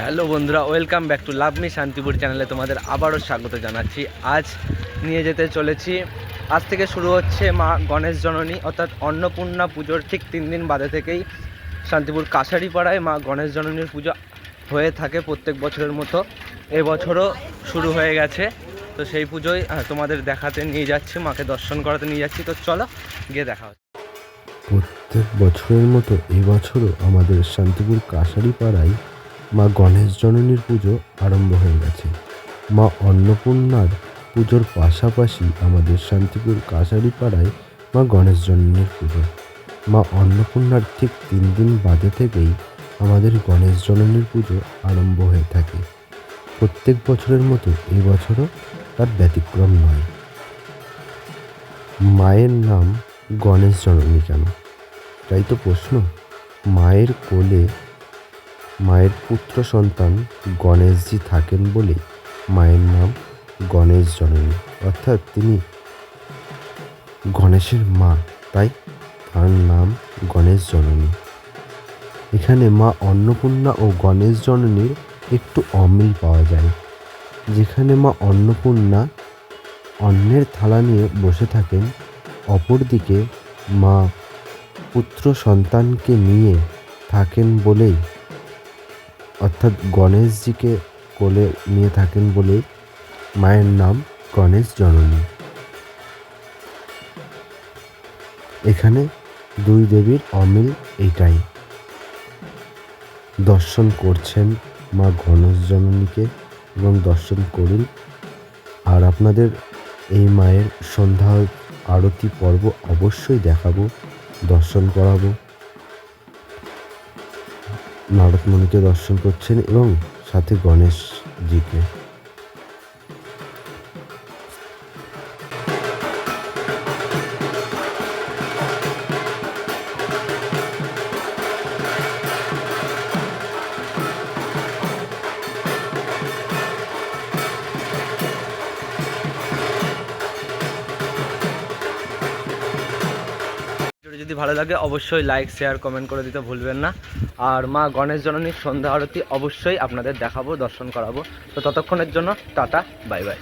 Hello বন্ধুরা, welcome back to love me Shantipur চ্যানেলে তোমাদের আবারও স্বাগত জানাচ্ছি। আজ নিয়ে যেতে চলেছি, আজ থেকে শুরু হচ্ছে মা গণেশ জননী, অর্থাৎ অন্নপূর্ণা পুজোর ঠিক তিন দিন বাদে থেকেই শান্তিপুর কাছারিপাড়ায় মা গণেশ জননীর পুজো হয়ে থাকে প্রত্যেক বছরের মতো। এবছরও শুরু হয়ে গেছে, তো সেই পুজোয় তোমাদের দেখাতে নিয়ে যাচ্ছি, মাকে দর্শন করাতে নিয়ে যাচ্ছি। তো চলো, গিয়ে দেখা হচ্ছে। প্রত্যেক বছরের মতো এবছরও আমাদের শান্তিপুর কাশারি পাড়ায় মা গণেশ জননীর পুজো আরম্ভ হয়ে গেছে। মা অন্নপূর্ণার পুজোর পাশাপাশি আমাদের শান্তিপুর কাশারি পাড়ায় মা গণেশ জননীর পুজো। মা অন্নপূর্ণার ঠিক তিন দিন বাদে থেকেই আমাদের গণেশ জননীর পুজো আরম্ভ হয়ে থাকে। প্রত্যেক বছরের মতো এবছরও তার ব্যতিক্রম নয়। মায়ের নাম গণেশ জননী কেন? তাই তো প্রশ্ন। মায়ের কোলে মায়ের পুত্র সন্তান গণেশজি থাকেন বলে মায়ের নাম গণেশ জননী। অর্থাৎ তিনি গণেশের মা, তাই তার নাম গণেশ জননী। এখানে মা অন্নপূর্ণা ও গণেশ জননীর একটু অমিল পাওয়া যায়, যেখানে মা অন্নপূর্ণা অন্নের থালা নিয়ে বসে থাকেন। অপরদিকে মা পুত্র সন্তানকে নিয়ে থাকেন বলেই অর্থাৎ গণেশজিকে কোলে নিয়ে থাকেন বলেই মায়ের নাম গণেশ জননী। এখানে দুই দেবীর অমিল এটাই দর্শন করছেন মা গণেশ জননীকে এবং দর্শন করুন আর আপনাদের এই মায়ের সন্ধ্যা আরতি পর্ব অবশ্যই দেখাবো, দর্শন করাবো। নারদমণিকে দর্শন করছেন এবং সাথে গণেশজিকে যদি ভালো লাগে, অবশ্যই লাইক শেয়ার কমেন্ট করে দিতে ভুলবেন না। আর মা গণেশ জননীর সন্ধ্যা আরতি অবশ্যই আপনাদের দেখাবো, দর্শন করাবো। তো ততক্ষণের জন্য টাটা বাই বাই